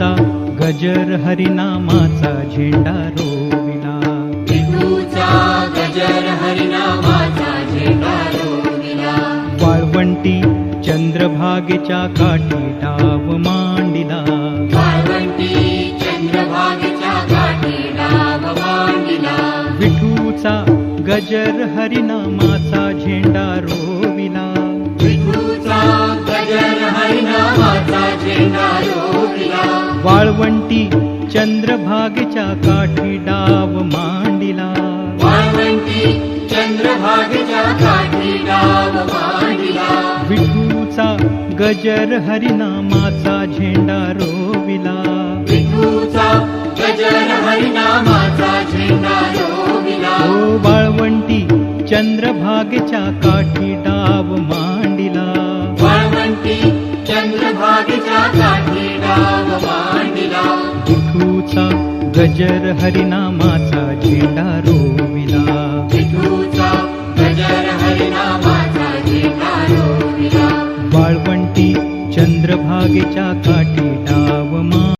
विठूचा गजर हरिनामाचा झेंडा रोविला. गजर हरिनामाचा झेंडा रोविला. वाळवंटी चंद्रभागेच्या काठी डाव मांडिला. वाळवंटी चंद्रभागेच्या काठी डाव मांडिला. विठूचा गजर हरिनामाचा झेंडा वाळवंटी चंद्रभागेच्या काठी डाव मांडिला. वाळवंटी चंद्रभागेच्या काठी डाव मांडिला. विठूचा गजर हरिनामाचा झेंडा रोविला. विठूचा गजर हरिनामाचा झेंडा रोविला. ओ वाळवंटी चंद्रभागेच्या काठी डाव मांडिला. वाळवंटी चंद्रभागेच्या काठी विठूचा गजर हरिनामाचा झेंडा रोविला. विठूचा गजर हरिनामाचा झेंडा रोविला. चंद्रभागेच्या काठी डाव